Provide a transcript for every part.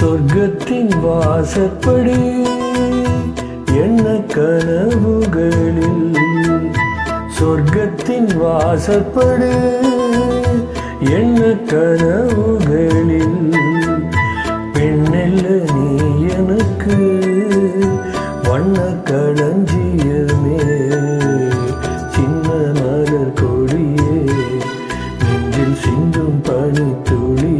சொர்க்கத்தின் வாசப்படி என்ன கனவுகளில்? சொர்க்கத்தின் வாசப்படு என்ன கனவுகளில்? பெண்ணெல்ல நீ எனக்கு வண்ண களஞ்சியமே. சின்ன மலர் கொடியே நெஞ்சில் சிந்தும் பனி துளியே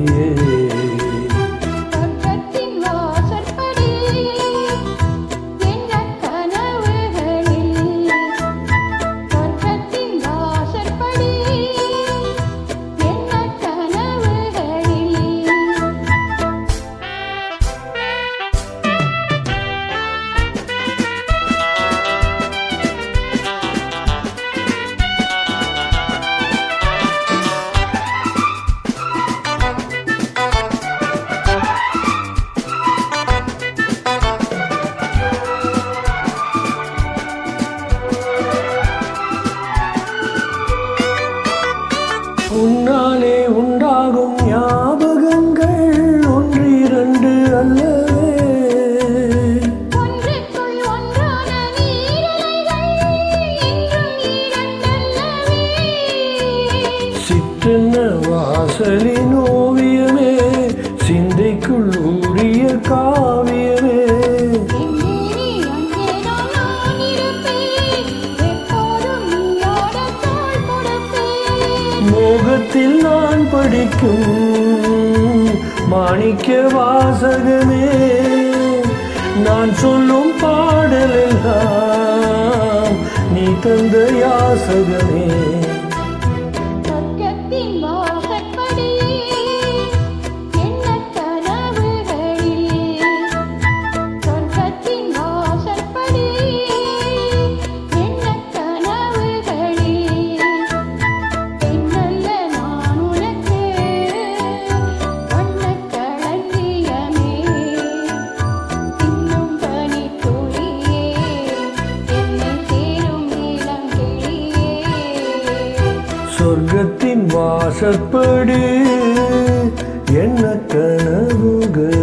சிற்றென்ன வாசலின் ஓவியமே சிந்தைக்குள் ஊறிய காவியமே. மோகத்தில் நான் படிக்கும் மாணிக்க வாசகமே நான் சொல்லும் பாடலெல்லாம் நீ தந்த யாசகமே. சொர்க்கத்தின் என்ன கனவுகள்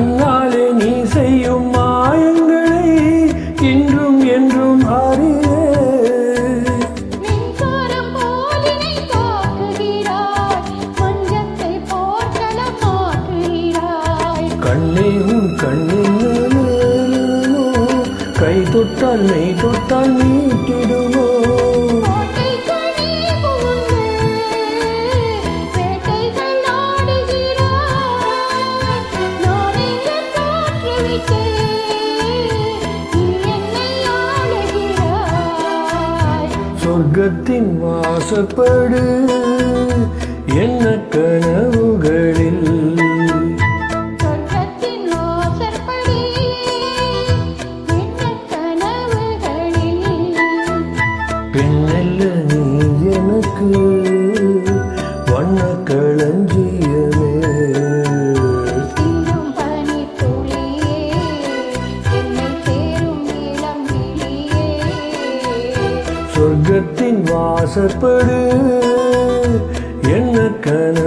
கண்ணாலே நீ செய்யும் மாயங்களை இன்றும் என்றும் அறியே கண்ணே உன் கண்ணின் கை தொட்டால் மெய் தொட்டால் நீட்டிடுமோ சொர்க்கத்தின் வாசப்படு என்ன கனவுகளில்? பெண்ணல்ல நீ எனக்கு வாசப்படு. என்ன கண